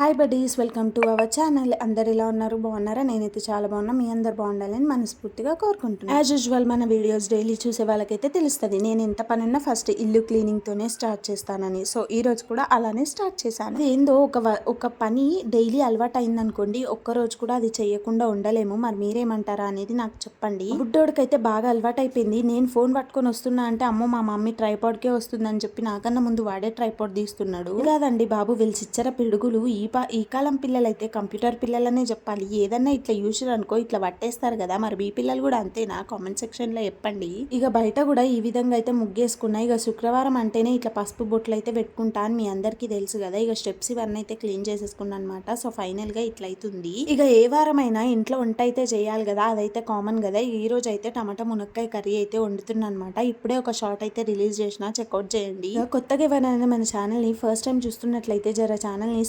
Hi buddies welcome to our channel. అందరు ఎలా ఉన్నారు? బాగున్నారా? నేనైతే చాలా బాగున్నా. మీ అందరు బాగుండాలని మనస్ఫూర్తిగా కోరుకుంటున్నాను యాజ్ యూజువల్ మన వీడియోస్ డైలీ చూసే వాళ్ళకైతే తెలుస్తుంది. నేను ఎంత పనున్నా ఫస్ట్ ఇల్లు క్లీనింగ్ తోనే స్టార్ట్ చేస్తానని. సో ఈ రోజు కూడా అలానే స్టార్ట్ చేశాను. ఏందో ఒక ఒక పని డైలీ అలవాటు అయిందనుకోండి ఒక్క రోజు కూడా అది చేయకుండా ఉండలేము. మరి మీరేమంటారా అనేది నాకు చెప్పండి. బుడ్డోడికైతే బాగా అలవాటు అయిపోయింది నేను ఫోన్ పట్టుకొని వస్తున్నా అంటే అమ్మో మా మమ్మీ ట్రైపాడ్కే వస్తుందని చెప్పి నాకన్నా ముందు వాడే ట్రైపాడ్ తీస్తున్నాడు. కాదండి బాబు వీళ్ళు చిచ్చర పిడుగులు. ఈ ఈ కాలం పిల్లలైతే కంప్యూటర్ పిల్లలనే చెప్పాలి. ఏదన్నా ఇట్లా యూజర్ అనుకో ఇట్లా పట్టేస్తారు కదా. మరి మీ పిల్లలు కూడా అంతేనా? కామెంట్ సెక్షన్లో చెప్పండి. ఇక బయట కూడా ఈ విధంగా అయితే ముగ్గేసుకున్నా. ఇక శుక్రవారం అంటేనే ఇట్లా పసుపు బొట్లు అయితే పెట్టుకుంటా అని మీ అందరికీ తెలుసు కదా. ఇక స్టెప్స్ ఇవన్నీ అయితే క్లీన్ చేసేసుకున్నా అనమాట సో ఫైనల్గా ఇట్లా అవుతుంది ఇక ఏ వారమైనా ఇంట్లో వంట అయితే చేయాలి కదా. అదైతే కామన్ కదా. ఈ రోజు అయితే టమాటా మునక్కాయ కర్రీ అయితే వండుతున్నా అనమాట ఇప్పుడే ఒక షార్ట్ అయితే రిలీజ్ చేసిన. చెక్అవుట్ చేయండి. ఇక కొత్తగా ఎవరైనా మన ఛానల్ని ఫస్ట్ టైం చూస్తున్నట్లయితే జర ఛానల్ని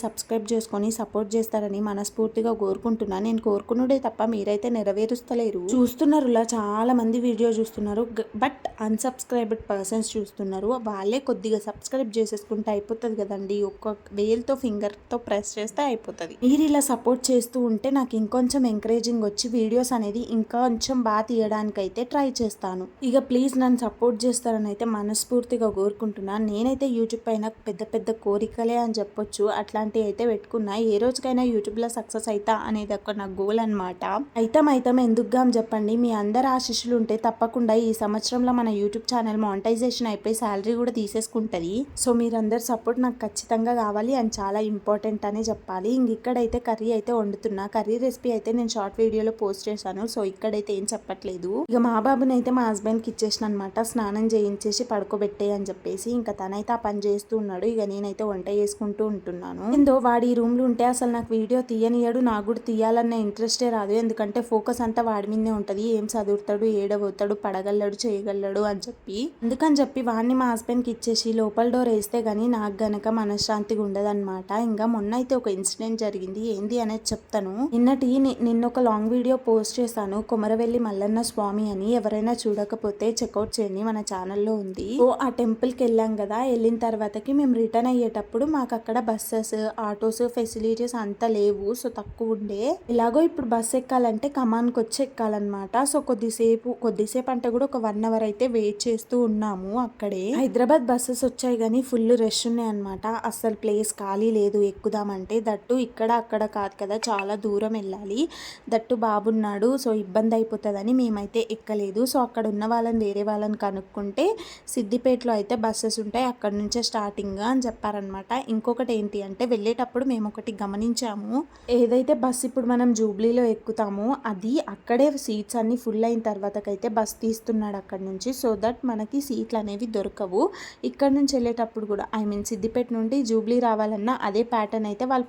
చేసుకొని సపోర్ట్ చేస్తారని మనస్ఫూర్తిగా కోరుకుంటున్నా. నేను కోరుకున్నదే తప్ప మీరైతే నెరవేరుస్తలేరు. చూస్తున్నారులా చాలా మంది వీడియో చూస్తున్నారు. బట్ అన్సబ్స్క్రైబ్డ్ పర్సన్స్ చూస్తున్నారు. వాళ్ళే కొద్దిగా సబ్స్క్రైబ్ చేసేసుకుంటే అయిపోతుంది కదండి. ఒక్క వేలుతో ఫింగర్తో ప్రెస్ చేస్తే అయిపోతుంది. మీరు ఇలా సపోర్ట్ చేస్తూ ఉంటే నాకు ఇంకొంచెం ఎంకరేజింగ్ వచ్చి వీడియోస్ అనేది ఇంకా కొంచెం బాగా తీయడానికి అయితే ట్రై చేస్తాను. ఇక ప్లీజ్ నన్ను సపోర్ట్ చేస్తారని అయితే మనస్ఫూర్తిగా కోరుకుంటున్నాను నేనైతే యూట్యూబ్ పైన పెద్ద పెద్ద కోరికలే అని చెప్పొచ్చు. అట్లాంటివి అయితే పెట్టుకున్నా ఏ రోజుకైనా యూట్యూబ్లో సక్సెస్ అవుతా అనేది ఒక నా గోల్ అనమాట అయితం అయితం ఎందుకుగా అని చెప్పండి. మీ అందరు ఆశిష్యులు ఉంటే తప్పకుండా ఈ సంవత్సరంలో మన యూట్యూబ్ ఛానల్ మానిటైజేషన్ అయిపోయి శాలరీ కూడా తీసేసుకుంటుంది. సో మీరందరు సపోర్ట్ నాకు ఖచ్చితంగా కావాలి అండ్ చాలా ఇంపార్టెంట్ అనే చెప్పాలి. ఇంక ఇక్కడైతే కర్రీ అయితే వండుతున్నా. కర్రీ రెసిపీ అయితే నేను షార్ట్ వీడియోలో పోస్ట్ చేశాను. సో ఇక్కడైతే ఏం చెప్పట్లేదు. ఇక మా బాబుని అయితే మా హస్బెండ్కి ఇచ్చేసిన అనమాట స్నానం చేయించేసి పడుకోబెట్టే అని చెప్పేసి. ఇంకా తనైతే ఆ పని చేస్తూ ఉన్నాడు. ఇక నేనైతే వంట చేసుకుంటూ ఉంటున్నాను. ఏందో వాడి రూమ్లో ఉంటే అసలు నాకు వీడియో తీయనియడు నాకు కూడా తీయాలన్న ఇంట్రెస్టే రాదు. ఎందుకంటే ఫోకస్ అంతా వాడి మీదే ఉంటుంది. ఏం చదువుతాడు ఏడవుతాడు పడగలడు చేయగలడు అని చెప్పి. అందుకని చెప్పి వాడిని మా హస్బెండ్కి ఇచ్చేసి లోపల డోర్ వేస్తే కానీ నాకు గనక మనశ్శాంతిగా ఉండదన్నమాట. ఇంకా మొన్న అయితే ఒక ఇన్సిడెంట్ జరిగింది. ఏంది అనేది చెప్తాను. నిన్నటి నిన్న ఒక లాంగ్ వీడియో పోస్ట్ చేశాను. కొమరవెల్లి మల్లన్న స్వామి అని. ఎవరైనా చూడకపోతే చెక్అవుట్ చేయండి. మన ఛానల్లో ఉంది. సో ఆ టెంపుల్కి వెళ్ళాం కదా. వెళ్ళిన తర్వాతకి మేము రిటర్న్ అయ్యేటప్పుడు మాకు అక్కడ బస్సెస్ ఆటోస్ ఫెసిలిటీస్ అంత లేవు. సో తక్కువ ఉండే. ఇలాగో ఇప్పుడు బస్ ఎక్కాలంటే కమాన్కి వచ్చి ఎక్కాలన్నమాట. సో కొద్దిసేపు కొద్దిసేపు అంటే కూడా ఒక వన్ అవర్ అయితే వెయిట్ చేస్తూ ఉన్నాము అక్కడే. హైదరాబాద్ బస్సెస్ వచ్చాయి కానీ ఫుల్ రష్ ఉన్నాయి అనమాట అస్సలు ప్లేస్ ఖాళీ లేదు. ఎక్కుదామంటే దట్టు ఇక్కడ అక్కడ కాదు కదా. చాలా దూరం వెళ్ళాలి. దట్టు బాబున్నాడు. సో ఇబ్బంది అయిపోతుందని మేమైతే ఎక్కలేదు. సో అక్కడ ఉన్న వాళ్ళని వేరే వాళ్ళని కనుక్కుంటే సిద్దిపేటలో అయితే బస్సెస్ ఉంటాయి. అక్కడ నుంచే స్టార్టింగ్ అని చెప్పారనమాట ఇంకొకటి ఏంటి అంటే వెళ్ళేటప్పుడు మేము ఒకటి గమనించాము. ఏదైతే బస్ ఇప్పుడు మనం జూబ్లీలో ఎక్కుతామో అది అక్కడే సీట్స్ అన్ని ఫుల్ అయిన తర్వాతకైతే బస్ తీస్తున్నాడు అక్కడ నుంచి. సో దట్ మనకి సీట్లు అనేవి దొరకవు. ఇక్కడ నుంచి వెళ్ళేటప్పుడు కూడా ఐ మీన్ సిద్దిపేట నుండి జూబ్లీ రావాలన్నా అదే ప్యాటర్న్ అయితే వాళ్ళు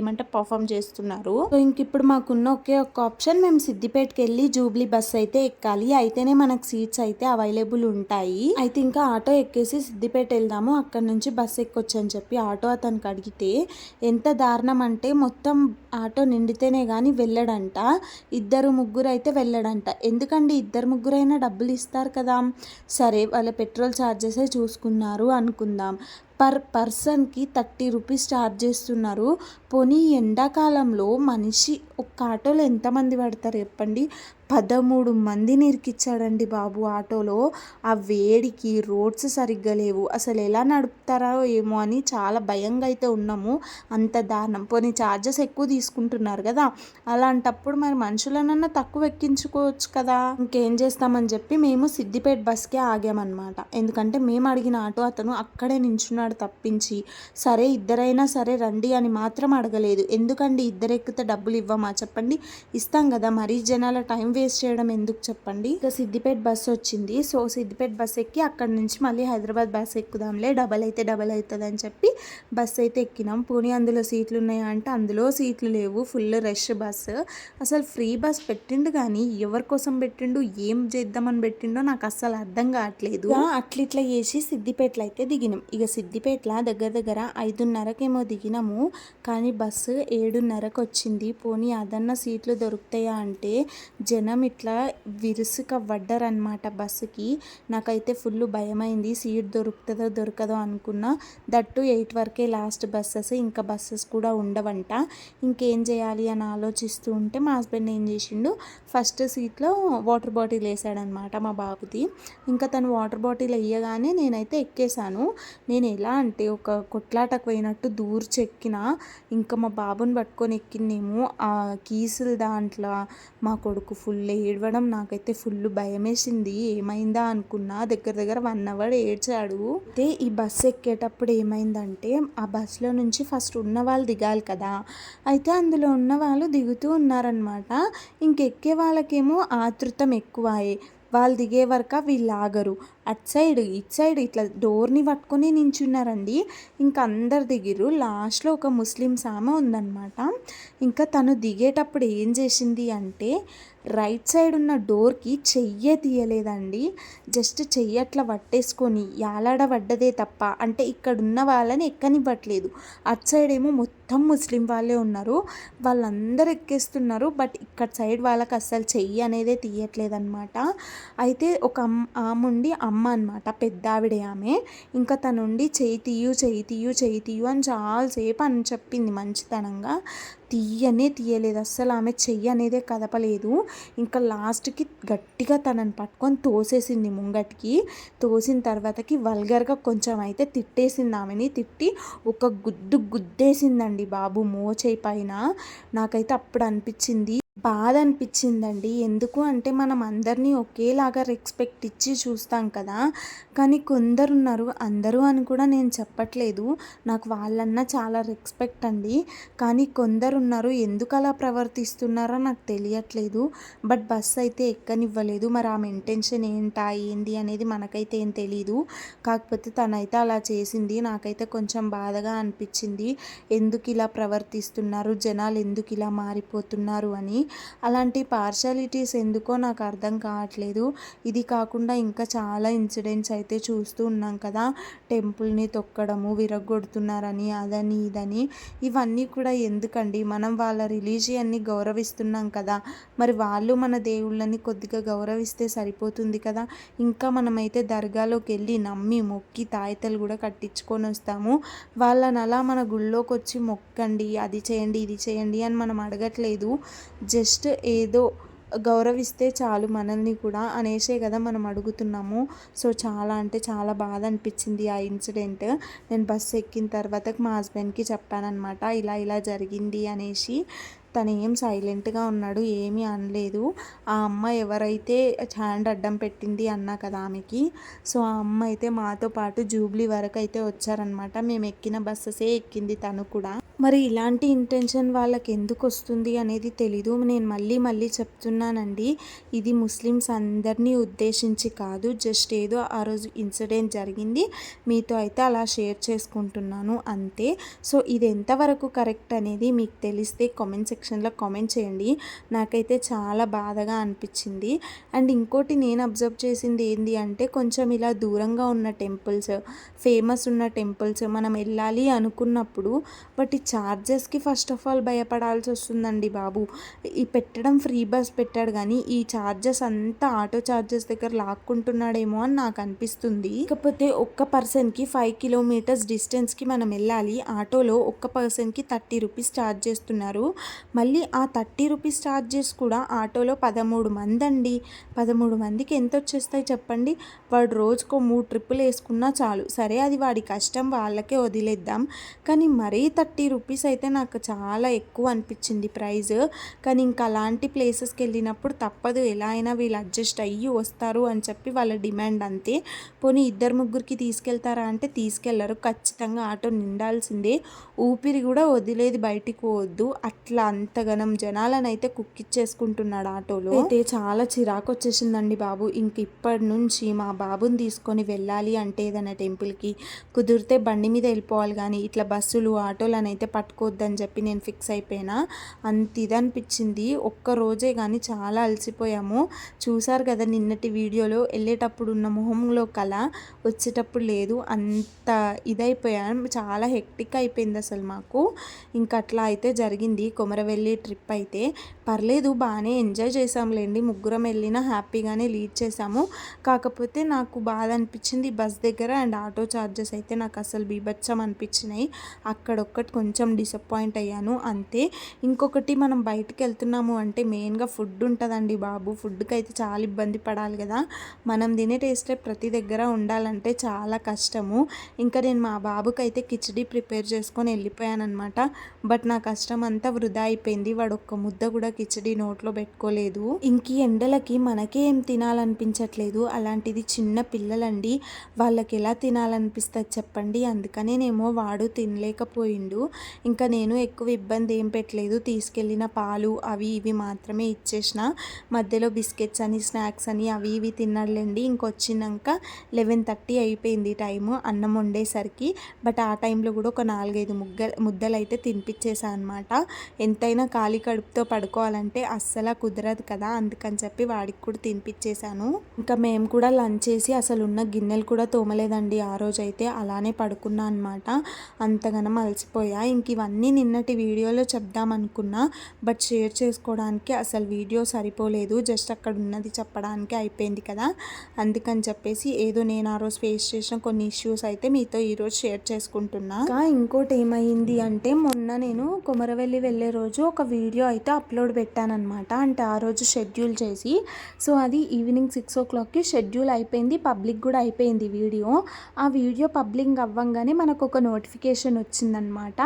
ఏమంటే పర్ఫామ్ చేస్తున్నారు. సో ఇంక ఇప్పుడు మాకున్న ఒకే ఒక ఆప్షన్ మేము సిద్దిపేటకి వెళ్ళి జూబ్లీ బస్ అయితే ఎక్కాలి. అయితేనే మనకు సీట్స్ అయితే అవైలబుల్ ఉంటాయి. అయితే ఇంకా ఆటో ఎక్కేసి సిద్దిపేట వెళ్దాము అక్కడ నుంచి బస్ ఎక్కొచ్చు అని చెప్పి ఆటో అతనికి అడిగితే ఎంత దారుణం అంటే మొత్తం ఆటో నిండితేనే కానీ వెళ్ళడంట. ఇద్దరు ముగ్గురు అయితే వెళ్ళడంట. ఎందుకండి ఇద్దరు ముగ్గురైనా డబ్బులు ఇస్తారు కదా? సరే వాళ్ళ పెట్రోల్ ఛార్జెసే చూసుకున్నారు అనుకుందాం. పర్ పర్సన్కి థర్టీ రూపీస్ ఛార్జ్ చేస్తున్నారు. పోనీ ఎండాకాలంలో మనిషి ఒక్క ఆటోలో ఎంతమంది పడతారు చెప్పండి? పదమూడు మందిని ఇరికిచ్చాడండి బాబు ఆటోలో. ఆ వేడికి రోడ్స్ సరిగ్గా లేవు. అసలు ఎలా నడుపుతారో ఏమో అని చాలా భయంగా అయితే ఉన్నాము. అంత దారుణం. పోనీ ఛార్జెస్ ఎక్కువ తీసుకుంటున్నారు కదా. అలాంటప్పుడు మరి మనుషులనన్నా తక్కువ ఎక్కించుకోవచ్చు కదా. ఇంకేం చేస్తామని చెప్పి మేము సిద్దిపేట బస్కే ఆగామన్నమాట. ఎందుకంటే మేము అడిగిన ఆటో అతను అక్కడే నించున్నాడు తప్పించి. సరే ఇద్దరైనా సరే రండి అని మాత్రం అడగలేదు. ఎందుకండి ఇద్దరు ఎక్కితే డబ్బులు ఇవ్వమా? చెప్పండి. ఇస్తాం కదా. మరీ జనాల టైం వేస్ట్ చేయడం ఎందుకు చెప్పండి? ఇక సిద్దిపేట బస్ వచ్చింది. సో సిద్దిపేట బస్ ఎక్కి అక్కడ నుంచి మళ్ళీ హైదరాబాద్ బస్ ఎక్కుదాంలే. డబల్ అయితే డబల్ అవుతుంది అని చెప్పి బస్ అయితే ఎక్కినాం. పోనీ అందులో సీట్లు ఉన్నాయా అంటే అందులో సీట్లు లేవు. Full rush bus. అసలు ఫ్రీ బస్ పెట్టిండు కానీ ఎవరి కోసం పెట్టిండు? ఏం చేద్దామని పెట్టిండో నాకు అస్సలు అర్థం కావట్లేదు. అట్లా ఇట్లా చేసి సిద్దిపేటలో అయితే దిగినాం. ఇక సిద్దిపేటలో దగ్గర దగ్గర ఐదున్నరకేమో దిగినాము. కానీ బస్సు ఏడున్నరకు వచ్చింది. పోనీ అదన్న సీట్లు దొరుకుతాయా అంటే జనం జనం ఇట్లా విరుసుక పడ్డారనమాట బస్సుకి. నాకైతే ఫుల్ భయమైంది. సీట్ దొరుకుతుందో దొరకదో అనుకున్నా. దట్టు ఎయిట్ వరకే లాస్ట్ బస్సెస్. ఇంకా బస్సెస్ కూడా ఉండవంట. ఇంకేం చేయాలి అని ఆలోచిస్తూ ఉంటే మా హస్బెండ్ ఏం చేసిండు? ఫస్ట్ సీట్లో వాటర్ బాటిల్ వేసాడనమాట మా బాబుది. ఇంకా తను వాటర్ బాటిల్ వేయగానే నేనైతే ఎక్కేసాను నేను ఎలా అంటే ఒక కొట్లాటకు పోయినట్టు దూరు చెక్కిన. ఇంకా మా బాబుని పట్టుకొని ఎక్కిందేమో ఆ కీసులు దాంట్లో. మా కొడుకు ఫుల్ ఏడవడం నాకైతే ఫుల్ భయం వేసింది ఏమైందా అనుకున్నా దగ్గర దగ్గర వన్ అవర్ ఏడ్చాడు. అయితే ఈ బస్సు ఎక్కేటప్పుడు ఏమైందంటే ఆ బస్సులో నుంచి ఫస్ట్ ఉన్న వాళ్ళు దిగాలి కదా. అయితే అందులో ఉన్న వాళ్ళు దిగుతూ ఉన్నారనమాట ఇంకెక్కే వాళ్ళకేమో ఆతృతం ఎక్కువాయే. వాళ్ళు దిగే వరకు వీళ్ళు ఆగరు. అట్ సైడ్ ఇట్ సైడ్ ఇట్లా డోర్ని పట్టుకొని నించున్నారండి. ఇంకా అందరు దిగిరు లాస్ట్లో ఒక ముస్లిమ్స్ ఆమె ఉందన్నమాట. ఇంకా తను దిగేటప్పుడు ఏం చేసింది అంటే రైట్ సైడ్ ఉన్న డోర్కి చెయ్యే తీయలేదండి. జస్ట్ చెయ్యి అట్లా పట్టేసుకొని యాలాడ పడ్డదే తప్ప అంటే ఇక్కడున్న వాళ్ళని ఎక్కనివ్వట్లేదు. అటు సైడ్ ఏమో మొత్తం మొత్తం ముస్లిం వాళ్ళే ఉన్నారు. వాళ్ళందరూ ఎక్కేస్తున్నారు బట్ ఇక్కడ సైడ్ వాళ్ళకి అస్సలు చెయ్యి అనేదే తీయట్లేదనమాట అయితే ఒక అమ్మ ఆమె ఉండి అమ్మ అనమాట పెద్ద ఆవిడే ఆమె. ఇంకా తనుండి చేయి తీయు చేయి తీయు చేయి తీయు అని చాలాసేపు అని చెప్పింది మంచితనంగా. తీయనే తీయలేదు. అస్సలు ఆమె చెయ్యి అనేదే కదపలేదు. ఇంకా లాస్ట్కి గట్టిగా తనని పట్టుకొని తోసేసింది ముంగటికి. తోసిన తర్వాతకి వల్గర్గా కొంచెం అయితే తిట్టేసింది ఆమెని. తిట్టి ఒక గుద్దు గుద్దేసిందండి బాబు మోచేయి పైన నాకైతే అప్పుడు అనిపించింది. బాధ అనిపించిందండి ఎందుకు అంటే మనం అందరినీ ఒకేలాగా రెస్పెక్ట్ ఇచ్చి చూస్తాం కదా. కానీ కొందరు ఉన్నారు అందరూ అని కూడా నేను చెప్పట్లేదు. నాకు వాళ్ళన్నా చాలా రెస్పెక్ట్ అండి. కానీ కొందరు ఉన్నారు ఎందుకు అలా ప్రవర్తిస్తున్నారో నాకు తెలియట్లేదు. బట్ బస్ అయితే ఎక్కనివ్వలేదు. మరి ఆమె ఇంటెన్షన్ ఏంటా? ఏంది? అనేది మనకైతే ఏం తెలియదు కాకపోతే తనైతే అలా చేసింది. నాకైతే కొంచెం బాధగా అనిపించింది ఎందుకు ఇలా ప్రవర్తిస్తున్నారు? జనాలు ఎందుకు ఇలా మారిపోతున్నారు? అని అలాంటి పార్షాలిటీస్ ఎందుకో నాకు అర్థం కావట్లేదు. ఇది కాకుండా ఇంకా చాలా ఇన్సిడెంట్స్ అయితే చూస్తూ ఉన్నాం కదా. టెంపుల్ని తొక్కడము విరగొడుతున్నారని అదని ఇదని. ఇవన్నీ కూడా ఎందుకండి? మనం వాళ్ళ రిలీజియన్ని గౌరవిస్తున్నాం కదా. మరి వాళ్ళు మన దేవుళ్ళని కొద్దిగా గౌరవిస్తే సరిపోతుంది కదా. ఇంకా మనమైతే దర్గాలోకి వెళ్ళి నమ్మి మొక్కి తాయితలు కూడా కట్టించుకొని వస్తాము. వాళ్ళని అలా మన గుళ్ళోకి వచ్చి మొక్కండి అది చేయండి ఇది చేయండి అని మనం అడగట్లేదు. జస్ట్ ఏదో గౌరవిస్తే చాలు మనల్ని కూడా అనేసే కదా మనం అడుగుతున్నాము. సో చాలా అంటే చాలా బాధ అనిపించింది ఆ ఇన్సిడెంట్. నేను బస్సు ఎక్కిన తర్వాత మా హస్బెండ్కి చెప్పానమాట ఇలా ఇలా జరిగింది అనేసి. తను ఏం సైలెంట్గా ఉన్నాడు ఏమీ అనలేదు. ఆ అమ్మ ఎవరైతే హ్యాండ్ అడ్డం పెట్టింది అన్నా కదా ఆమెకి. సో ఆ అమ్మ అయితే మాతో పాటు జూబ్లీ వరకు అయితే వచ్చారనమాట మేము ఎక్కిన బస్సెసే ఎక్కింది తను కూడా. మరి ఇలాంటి ఇంటెన్షన్ వాళ్ళకి ఎందుకు వస్తుంది అనేది తెలీదు. నేను మళ్ళీ మళ్ళీ చెప్తున్నానండి. ఇది ముస్లిమ్స్ అందరినీ ఉద్దేశించి కాదు. జస్ట్ ఏదో ఆ రోజు ఇన్సిడెంట్ జరిగింది. మీతో అయితే అలా షేర్ చేసుకుంటున్నాను అంతే. సో ఇది ఎంతవరకు కరెక్ట్ అనేది మీకు తెలిస్తే కామెంట్ సెక్షన్లో కామెంట్ చేయండి. నాకైతే చాలా బాధగా అనిపించింది. అండ్ ఇంకోటి నేను అబ్జర్వ్ చేసింది ఏంటి అంటే కొంచెం ఇలా దూరంగా ఉన్న టెంపుల్స్ ఫేమస్ ఉన్న టెంపుల్స్ మనం వెళ్ళాలి అనుకున్నప్పుడు బట్ ఛార్జెస్కి ఫస్ట్ ఆఫ్ ఆల్ భయపడాల్సి వస్తుందండి బాబు. ఈ పెట్టడం ఫ్రీ బస్ పెట్టాడు కానీ ఈ ఛార్జెస్ అంతా ఆటో ఛార్జెస్ దగ్గర లాక్కుంటున్నాడేమో అని నాకు అనిపిస్తుంది. ఇకపోతే ఒక్క పర్సన్కి ఫైవ్ కిలోమీటర్స్ డిస్టెన్స్కి మనం వెళ్ళాలి. ఆటోలో ఒక్క పర్సన్కి థర్టీ రూపీస్ ఛార్జ్ చేస్తున్నారు. మళ్ళీ ఆ థర్టీ రూపీస్ ఛార్జెస్ కూడా ఆటోలో పదమూడు మంది అండి పదమూడు మందికి ఎంత వచ్చేస్తాయి చెప్పండి? వాడు రోజుకో మూడు ట్రిప్పులు వేసుకున్నా చాలు. సరే అది వాడి కష్టం వాళ్ళకే వదిలేద్దాం. కానీ మరీ థర్టీ రూపీస్ అయితే నాకు చాలా ఎక్కువ అనిపించింది ప్రైస్ కానీ ఇంకా అలాంటి ప్లేసెస్కి వెళ్ళినప్పుడు తప్పదు. ఎలా అయినా వీళ్ళు అడ్జస్ట్ అయ్యి వస్తారు అని చెప్పి వాళ్ళ డిమాండ్ అంతే. పోనీ ఇద్దరు ముగ్గురికి తీసుకెళ్తారా అంటే తీసుకెళ్ళరు. ఖచ్చితంగా ఆటో నిండాల్సిందే. ఊపిరి కూడా వదిలేది బయటికి పోవద్దు అట్లా అంతగనం జనాలనైతే అయితే కుక్కిచ్చేసుకుంటున్నాడు ఆటోలో. అయితే చాలా చిరాకు వచ్చేసిందండి బాబు. ఇంక ఇప్పటి నుంచి మా బాబుని తీసుకొని వెళ్ళాలి అంటే ఏదైనా టెంపుల్కి కుదిరితే బండి మీద వెళ్ళిపోవాలి కానీ ఇట్లా బస్సులు ఆటోలను అయితే పట్టుకోవద్దని చెప్పి నేను ఫిక్స్ అయిపోయినా. అంత ఇది అనిపించింది ఒక్క రోజే కానీ చాలా అలసిపోయాము. చూసారు కదా నిన్నటి వీడియోలో వెళ్ళేటప్పుడు ఉన్న మొహంలో కళ వచ్చేటప్పుడు లేదు. అంత ఇదైపోయాను చాలా హెక్టిక్ అయిపోయింది అసలు మాకు. ఇంకా అట్లా అయితే జరిగింది. కొమరవెల్లి వెళ్ళే ట్రిప్ అయితే పర్లేదు బాగానే ఎంజాయ్ చేసాంలేండి ముగ్గురం వెళ్ళిన హ్యాపీగానే లీడ్ చేసాము కాకపోతే నాకు బాధ అనిపించింది బస్ దగ్గర అండ్ ఆటో ఛార్జెస్ అయితే నాకు అసలు బీభత్సం అనిపించినాయి. అక్కడొక్కటి కొంచెం డిసప్పాయింట్ అయ్యాను. అంతే. ఇంకొకటి మనం బయటికి వెళ్తున్నాము అంటే మెయిన్గా ఫుడ్ ఉంటుందండి బాబు. ఫుడ్కి అయితే చాలా ఇబ్బంది పడాలి కదా. మనం తినే టేస్టే ప్రతి దగ్గర ఉండాలంటే చాలా కష్టము. ఇంకా నేను మా బాబుకి అయితే కిచడీ ప్రిపేర్ చేసుకొని వెళ్ళిపోయాను అనమాట బట్ నా కష్టం అంతా వృధా అయిపోయింది. వాడు ఒక్క ముద్ద కూడా కిచడీ నోట్లో పెట్టుకోలేదు. ఇంక ఎండలకి మనకే ఏం తినాలనిపించట్లేదు. అలాంటిది చిన్న పిల్లలండి వాళ్ళకి ఎలా తినాలనిపిస్తుంది చెప్పండి. అందుకనేనేమో వాడు తినలేకపోయిండు. ఇంకా నేను ఎక్కువ ఇబ్బంది ఏం పెట్టలేదు. తీసుకెళ్ళిన పాలు అవి ఇవి మాత్రమే ఇచ్చేసిన. మధ్యలో బిస్కెట్స్ అని స్నాక్స్ అని అవి ఇవి తిన్నాడులేండి ఇంకొచ్చినాక లెవెన్ థర్టీ అయిపోయింది టైము అన్నం వండేసరికి. బట్ ఆ టైంలో కూడా ఒక నాలుగైదు ముగ్గ ముద్దలు అయితే తినిపించేసా అనమాట ఎంతైనా ఖాళీ కడుపుతో పడుకోవాలంటే అస్సలు కుదరదు కదా అందుకని చెప్పి వాడికి కూడా తినిపించేశాను ఇంకా మేము కూడా లంచ్ చేసి అసలు ఉన్న గిన్నెలు కూడా తోమలేదండి. ఆ రోజైతే అలానే పడుకున్నా అనమాట అంతగానం అలసిపోయా. ఇంక ఇవన్నీ నిన్నటి వీడియోలో చెప్దామనుకున్నా బట్ షేర్ చేసుకోవడానికి అసలు వీడియో సరిపోలేదు. జస్ట్ అక్కడ ఉన్నది చెప్పడానికి అయిపోయింది కదా. అందుకని చెప్పేసి ఏదో నేను ఆ రోజు ఫేస్ చేసిన కొన్ని ఇష్యూస్ అయితే మీతో ఈరోజు షేర్ చేసుకుంటున్నా. ఇంకా ఇంకోటి ఏమైంది అంటే మొన్న నేను కొమరవెల్లి వెళ్ళే రోజు ఒక వీడియో అయితే అప్లోడ్ పెట్టానమాట అంటే ఆ రోజు షెడ్యూల్ చేసి. సో అది ఈవినింగ్ సిక్స్ ఓ క్లాక్కి షెడ్యూల్ అయిపోయింది. పబ్లిక్ కూడా అయిపోయింది వీడియో. ఆ వీడియో పబ్లిక్ అవ్వంగానే మనకు ఒక నోటిఫికేషన్ వచ్చిందనమాట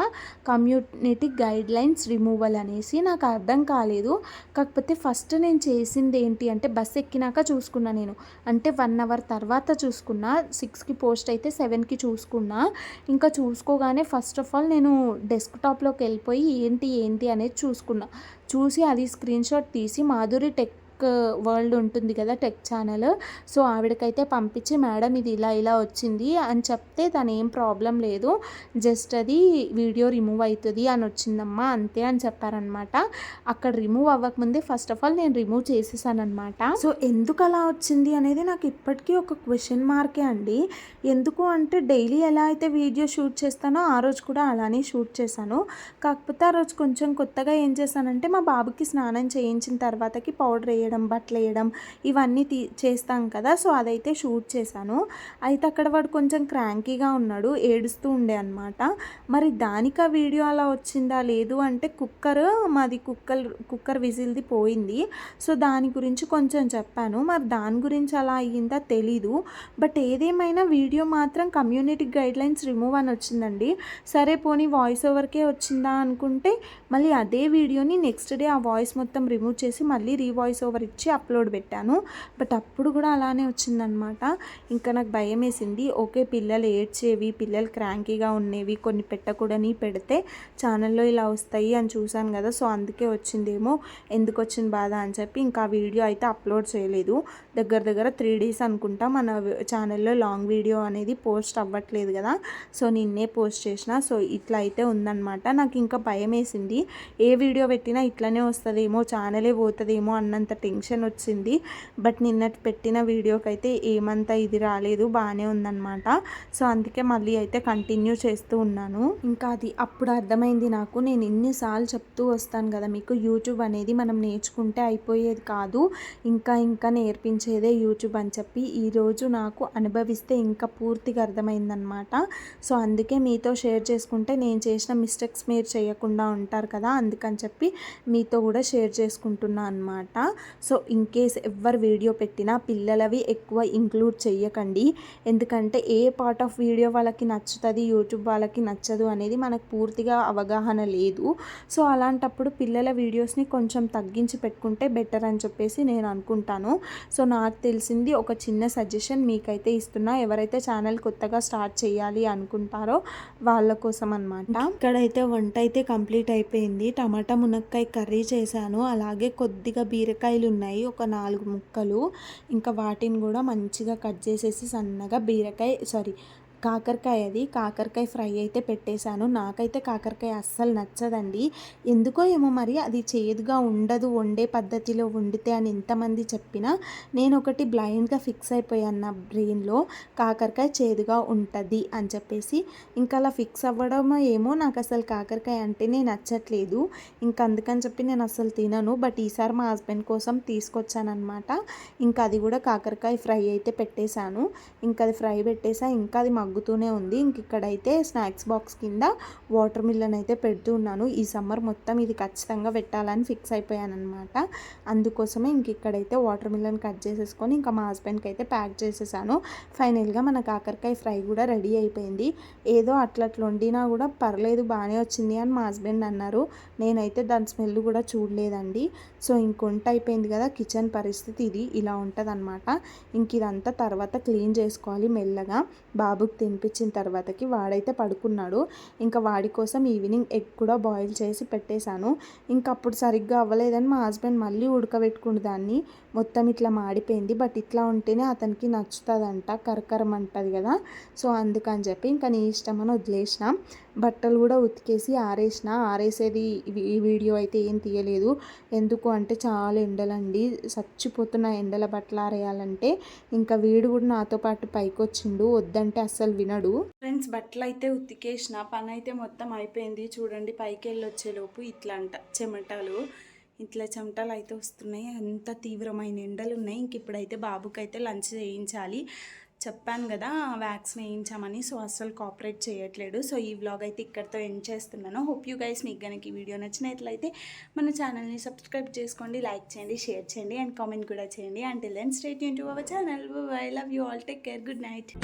కమ్యూనిటీ గైడ్ లైన్స్ రిమూవల్ అనేసి. నాకు అర్థం కాలేదు. కాకపోతే ఫస్ట్ నేను చేసింది ఏంటి అంటే బస్ ఎక్కినాక చూసుకున్నా నేను. అంటే వన్ అవర్ తర్వాత చూసుకున్నా. సిక్స్కి పోస్ట్ అయితే సెవెన్కి చూసుకున్నా. ఇంకా చూసుకోగానే ఫస్ట్ ఆఫ్ ఆల్ నేను డెస్క్టాప్లోకి వెళ్ళిపోయి ఏంటి ఏంటి అనేది చూసుకున్నా. చూసి అది స్క్రీన్ షాట్ తీసి మాధురి టెక్ Uh, వరల్డ్ ఉంటుంది కదా టెక్ ఛానల్. సో ఆవిడకైతే పంపించి మేడం ఇది ఇలా ఇలా వచ్చింది అని చెప్తే తను ఏం ప్రాబ్లం లేదు. జస్ట్ అది వీడియో రిమూవ్ అవుతుంది అని వచ్చిందమ్మా అంతే అని చెప్పారనమాట. అక్కడ రిమూవ్ అవ్వకముందే ఫస్ట్ ఆఫ్ ఆల్ నేను రిమూవ్ చేసేసానమాట సో ఎందుకు అలా వచ్చింది అనేది నాకు ఇప్పటికీ ఒక క్వశ్చన్ మార్కే అండి. ఎందుకు అంటే డైలీ ఎలా అయితే వీడియో షూట్ చేస్తానో ఆ రోజు కూడా అలానే షూట్ చేశాను. కాకపోతే ఆ రోజు కొంచెం కొత్తగా ఏం చేశానంటే మా బాబుకి స్నానం చేయించిన తర్వాతకి పౌడర్ వేయడం బట్టలు వేయడం ఇవన్నీ తీ చేస్తాం కదా. సో అదైతే షూట్ చేశాను. అయితే అక్కడ వాడు కొంచెం క్రాంకీగా ఉన్నాడు ఏడుస్తూ ఉండే అనమాట మరి దానికి ఆ వీడియో అలా వచ్చిందా? లేదు అంటే కుక్కర్ మాది కుక్కర్ కుక్కర్ విజిల్ది పోయింది. సో దాని గురించి కొంచెం చెప్పాను. మరి దాని గురించి అలా అయ్యిందా తెలీదు. బట్ ఏదేమైనా వీడియో మాత్రం కమ్యూనిటీ గైడ్లైన్స్ రిమూవ్ అని వచ్చిందండి. సరే పోనీ వాయిస్ ఓవర్కే వచ్చిందా అనుకుంటే మళ్ళీ అదే వీడియోని నెక్స్ట్ డే ఆ వాయిస్ మొత్తం రిమూవ్ చేసి మళ్ళీ రీవాయిస్ ఓవర్ ఇచ్చి అప్లోడ్ పెట్టాను. బట్ అప్పుడు కూడా అలానే వచ్చిందనమాట. ఇంకా నాకు భయం వేసింది ఓకే పిల్లలు ఏడ్చేవి పిల్లలు క్రాంకీగా ఉండేవి కొన్ని పెట్టకూడని పెడితే ఛానల్లో ఇలా వస్తాయి అని చూశాను కదా సో అందుకే వచ్చిందేమో ఎందుకు వచ్చింది బాధ అని చెప్పి ఇంకా ఆ వీడియో అయితే అప్లోడ్ చేయలేదు. దగ్గర దగ్గర త్రీ డేస్ అనుకుంటా మన ఛానల్లో లాంగ్ వీడియో అనేది పోస్ట్ అవ్వట్లేదు కదా సో నిన్నే పోస్ట్ చేసిన సో ఇట్లా అయితే ఉందన్నమాట నాకు ఇంకా భయం వేసింది ఏ వీడియో పెట్టినా ఇట్లనే వస్తుందేమో ఛానలే పోతుందేమో అన్నంత టెన్షన్ వచ్చింది. బట్ నిన్నటి పెట్టిన వీడియోకి అయితే ఏమంతా ఇది రాలేదు బాగానే ఉందన్నమాట. సో అందుకే మళ్ళీ అయితే కంటిన్యూ చేస్తూ ఉన్నాను. ఇంకా అది అప్పుడు అర్థమైంది నాకు. నేను ఎన్నిసార్లు చెప్తూ వస్తాను కదా మీకు యూట్యూబ్ అనేది మనం నేర్చుకుంటే అయిపోయేది కాదు. ఇంకా ఇంకా నేర్పించేదే యూట్యూబ్ అని చెప్పి ఈరోజు నాకు అనుభవిస్తే ఇంకా పూర్తిగా అర్థమైందనమాట సో అందుకే మీతో షేర్ చేసుకుంటే నేను చేసిన మిస్టేక్స్ మీరు చేయకుండా ఉంటారు కదా అందుకని చెప్పి మీతో కూడా షేర్ చేసుకుంటున్నా అనమాట సో ఇన్ కేస్ ఎవరు వీడియో పెట్టినా పిల్లలవి ఎక్కువ ఇంక్లూడ్ చేయకండి ఎందుకంటే ఏ పార్ట్ ఆఫ్ వీడియో వాళ్ళకి నచ్చుతుంది యూట్యూబ్ వాళ్ళకి నచ్చదు అనేది మనకు పూర్తిగా అవగాహన లేదు. సో అలాంటప్పుడు పిల్లల వీడియోస్ని కొంచెం తగ్గించి పెట్టుకుంటే బెటర్ అని చెప్పేసి నేను అనుకుంటాను. సో నాకు తెలిసింది ఒక చిన్న సజెషన్ మీకైతే ఇస్తున్నా. ఎవరైతే ఛానల్ కొత్తగా స్టార్ట్ చేయాలి అనుకుంటారో వాళ్ళ కోసం అనమాట ఇక్కడైతే వంట అయితే కంప్లీట్ అయిపోయింది. టమాటా మునక్కాయ కర్రీ చేశాను. అలాగే కొద్దిగా బీరకాయలు ఉన్నాయి ఒక నాలుగు ముక్కలు. ఇంకా వాటిని కూడా మంచిగా కట్ చేసేసి సన్నగా బీరకాయ సారీ కాకరకాయ అది. కాకరకాయ ఫ్రై అయితే పెట్టేశాను. నాకైతే కాకరకాయ అస్సలు నచ్చదండి. ఎందుకో ఏమో మరి అది చేదుగా ఉండదు వండే పద్ధతిలో వండితే అని ఎంతమంది చెప్పినా నేను ఒకటి బ్లైండ్గా ఫిక్స్ అయిపోయాను నా బ్రెయిన్లో. కాకరకాయ చేదుగా ఉంటుంది అని చెప్పేసి ఇంకా అలా ఫిక్స్ అవ్వడం ఏమో నాకు అసలు కాకరకాయ అంటేనే నచ్చట్లేదు. ఇంకా అందుకని చెప్పి నేను అసలు తినను. బట్ ఈసారి మా హస్బెండ్ కోసం తీసుకొచ్చానమాట ఇంకా అది కూడా కాకరకాయ ఫ్రై అయితే పెట్టేశాను. ఇంకా అది ఫ్రై పెట్టేసా. ఇంకా అది తగ్గుతూనే ఉంది. ఇంక ఇక్కడైతే స్నాక్స్ బాక్స్ కింద వాటర్ మిల్లన్ అయితే పెడుతూ ఉన్నాను. ఈ సమ్మర్ మొత్తం ఇది ఖచ్చితంగా పెట్టాలని ఫిక్స్ అయిపోయాను అనమాట అందుకోసమే ఇంక ఇక్కడైతే వాటర్ మిల్లన్ కట్ చేసేసుకొని ఇంకా మా హస్బెండ్కి అయితే ప్యాక్ చేసేసాను. ఫైనల్గా మన కాకరకాయ ఫ్రై కూడా రెడీ అయిపోయింది. ఏదో అట్లా అట్లా వండినా కూడా పర్లేదు బాగానే వచ్చింది అని మా హస్బెండ్ అన్నారు. నేనైతే దాని స్మెల్ కూడా చూడలేదండి. సో ఇంకొంట అయిపోయింది కదా కిచెన్ పరిస్థితి ఇది ఇలా ఉంటుంది అనమాట ఇంక ఇదంతా తర్వాత క్లీన్ చేసుకోవాలి మెల్లగా. బాబుకి తినిపించిన తర్వాతకి వాడైతే పడుకున్నాడు. ఇంకా వాడి కోసం ఈవినింగ్ ఎగ్ కూడా బాయిల్ చేసి పెట్టేశాను. ఇంకా అప్పుడు సరిగ్గా అవ్వలేదని మా హస్బెండ్ మళ్ళీ ఉడకబెట్టుకుని దాన్ని మొత్తం ఇట్లా మాడిపోయింది. బట్ ఇట్లా ఉంటేనే అతనికి నచ్చుతుందంట కరకరం అంటుంది కదా. సో అందుకని చెప్పి ఇంకా నీ ఇష్టం అని వదిలేసిన. బట్టలు కూడా ఉతికేసి ఆరేసిన ఆరేసేది ఈ- వీడియో అయితే ఏం తీయలేదు. ఎందుకు అంటే చాలా ఎండలండి. చచ్చిపోతున్న ఎండల బట్టలు ఆరేయాలంటే ఇంకా వీడు కూడా నాతో పాటు పైకి వచ్చిండు వద్దంటే అస్సలు వినడు. ఫ్రెండ్స్ బట్టలు అయితే ఉతికేసిన పని అయితే మొత్తం అయిపోయింది. చూడండి పైకి వెళ్ళి వచ్చేలోపు ఇట్లా అంట చెమటలు. ఇట్లా చెమటలు అయితే వస్తున్నాయి. అంత తీవ్రమైన ఎండలు ఉన్నాయి ఇంక ఇప్పుడైతే బాబుకి అయితే లంచ్ చేయించాలి. చెప్పాను కదా వ్యాక్స్ వేయించామని సో అస్సలు కోఆపరేట్ చేయట్లేదు. సో ఈ వ్లాగ్ అయితే ఇక్కడితో ఎండ్ చేస్తున్నాను. హోప్ యూ గైస్ మీకు కనుక ఈ వీడియో నచ్చినట్లయితే మన ఛానల్ని సబ్స్క్రైబ్ చేసుకోండి లైక్ చేయండి షేర్ చేయండి అండ్ కామెంట్ కూడా చేయండి. And then stay Yoon to our channel I love you all take care good night